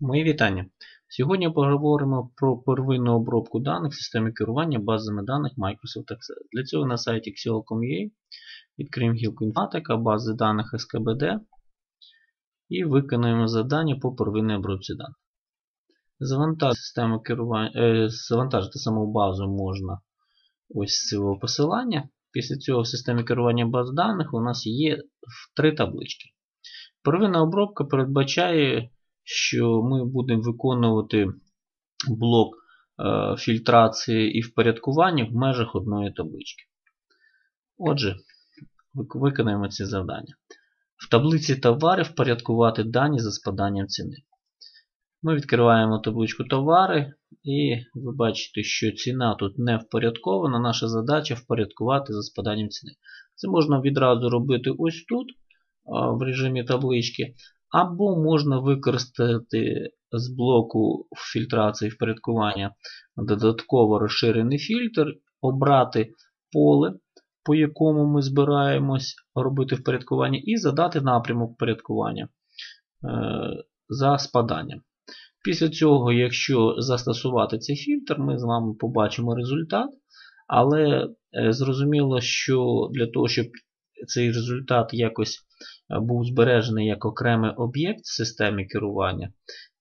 Мої вітання. Сьогодні поговоримо про первинну обробку даних в системі керування базами даних Microsoft Excel. Для цього на сайті Xiol.com.ua відкриємо гілку інформатика, бази даних SKBD і виконаємо завдання по первинній обробці даних. Завантажити, систему керування, е, завантажити саму базу можна ось з цього посилання. Після цього в системі керування баз даних у нас є три таблички. Первинна обробка передбачає що ми будемо виконувати блок е, фільтрації і впорядкування в межах одної таблички. Отже, виконаємо ці завдання. В таблиці товари впорядкувати дані за спаданням ціни. Ми відкриваємо табличку товари, і ви бачите, що ціна тут не впорядкована. Наша задача впорядкувати за спаданням ціни. Це можна відразу робити ось тут, в режимі таблички. Або можна використати з блоку фільтрації впорядкування додатково розширений фільтр, обрати поле, по якому ми збираємось робити впорядкування, і задати напрямок впорядкування е, за спаданням. Після цього, якщо застосувати цей фільтр, ми з вами побачимо результат. Але е, зрозуміло, що для того, щоб цей результат якось був збережений як окремий об'єкт в системі керування.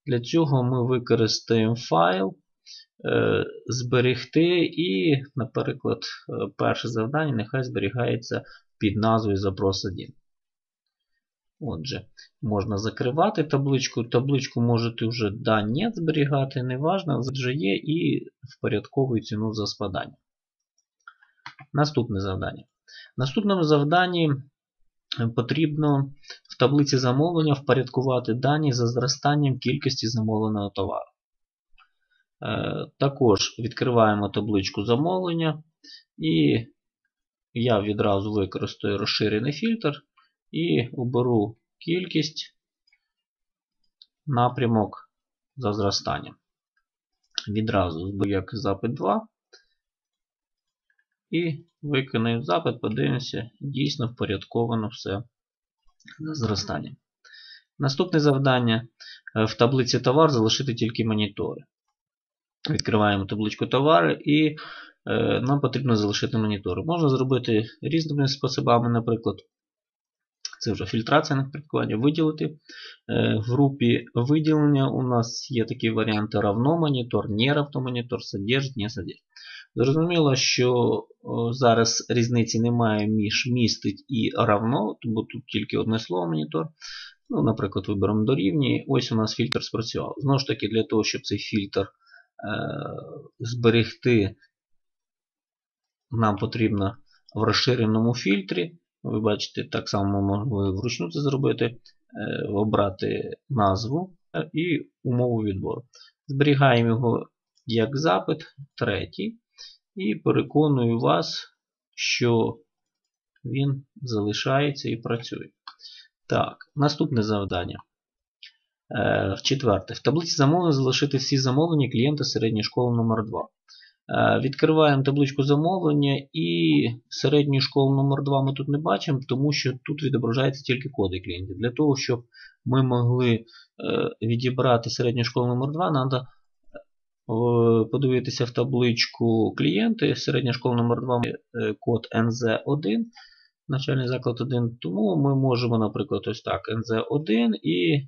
Для цього ми використаємо файл, е, зберегти і, наприклад, е, перше завдання нехай зберігається під назвою запрос 1. Отже, можна закривати табличку. Табличку можете вже да, нет зберігати, неважно, вже є і впорядковую ціну за спадання. Наступне завдання. В наступному завданні потрібно в таблиці замовлення впорядкувати дані за зростанням кількості замовленого товару. Е, також відкриваємо табличку замовлення і я відразу використаю розширений фільтр і оберу кількість напрямок за зростанням. Відразу зберу як запит 2. І виконаємо запит, подивимося, дійсно впорядковано все за зростанням. Наступне завдання е, в таблиці товар залишити тільки монітори. Відкриваємо табличку товари і е, нам потрібно залишити монітори. Можна зробити різними способами, наприклад, це вже фільтрація на впорядкування, виділити. Е, в групі виділення у нас є такі варіанти равно монітор, не равно монітор, содержить, не содержить. Зрозуміло, що зараз різниці немає між містить і равно, бо тут тільки одне слово монітор. Ну, Наприклад, виберемо дорівнює. Ось у нас фільтр спрацював. Знову ж таки, для того, щоб цей фільтр е, зберегти, нам потрібно в розширеному фільтрі. Ви бачите, так само можна вручну це зробити, е, обрати назву е, і умову відбору. Зберігаємо його як запит, третій. І переконую вас, що він залишається і працює. Так, наступне завдання. Е, четверте. В таблиці замовлень залишити всі замовлення клієнта середньої школи номер 2 е, Відкриваємо табличку замовлення і середню школу номер 2 ми тут не бачимо, тому що тут відображаються тільки коди клієнтів. Для того, щоб ми могли е, відібрати середню школу номер 2 треба подивитися в табличку клієнти. Середня школа номер 2 е, код NZ1, навчальний заклад 1. Тому ми можемо, наприклад, ось так, NZ1 і е,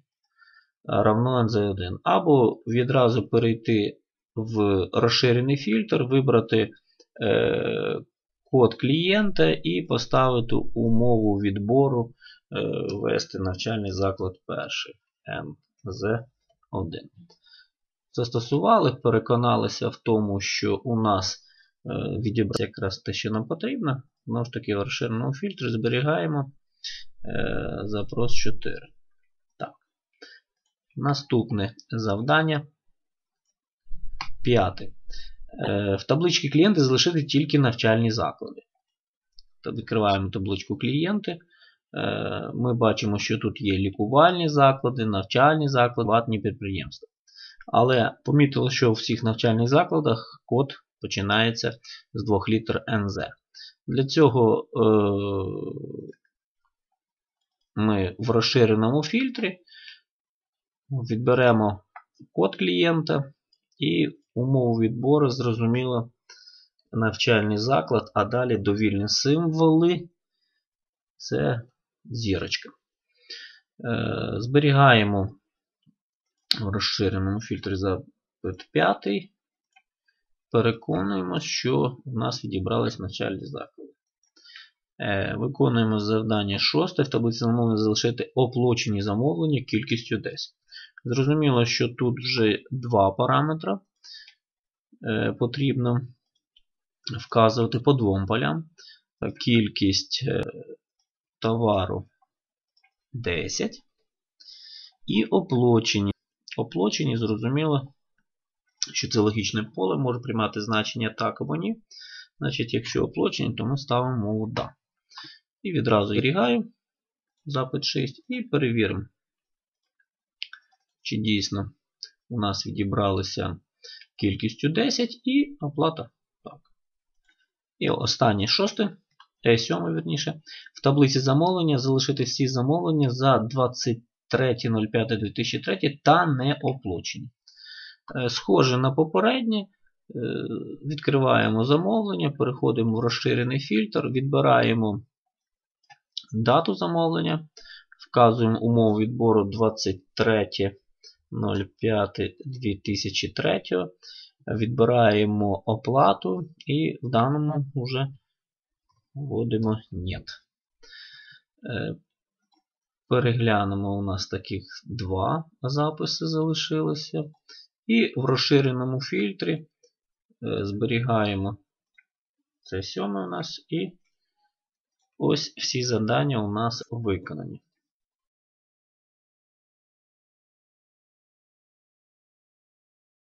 равно NZ1. Або відразу перейти в розширений фільтр, вибрати е, код клієнта і поставити умову відбору, ввести навчальний заклад перший NZ1 застосували, переконалися в тому, що у нас е, відібрати якраз те, що нам потрібно. Знову ж таки, в розширеному фільтрі зберігаємо е, запрос 4. Так. Наступне завдання. П'яте. Е, в табличці клієнти залишити тільки навчальні заклади. Відкриваємо табличку клієнти. Ми бачимо, що тут є лікувальні заклади, навчальні заклади, платні підприємства. Але помітили, що у всіх навчальних закладах код починається з двох літер NZ. Для цього е, ми в розширеному фільтрі відберемо код клієнта і умову відбору, зрозуміло, навчальний заклад, а далі довільні символи. Це зірочка. Е, зберігаємо в розширеному фільтрі запит 5. Переконуємося, що у нас відібрались навчальні заклади. Е, виконуємо завдання 6 в таблиці замовлення залишити оплачені замовлення кількістю 10. Зрозуміло, що тут вже два параметри е, потрібно вказувати по двом полям. Кількість е, товару 10 і оплачені. Оплачені, зрозуміло, що це логічне поле може приймати значення так або ні. Значить, якщо оплачені, то ми ставимо мову «да». І відразу зберігаю запит 6 і перевіримо, чи дійсно у нас відібралися кількістю 10 і оплата так. І останнє шосте, Е7, верніше, в таблиці замовлення залишити всі замовлення за 23.05.2003 та не оплачені. Е, схоже на попереднє. Відкриваємо замовлення, переходимо в розширений фільтр, відбираємо дату замовлення, вказуємо умову відбору 23.05.2003, відбираємо оплату і в даному вже вводимо «Нет». Переглянемо, у нас таких два записи залишилося. І в розширеному фільтрі зберігаємо це сьоме у нас і ось всі завдання у нас виконані.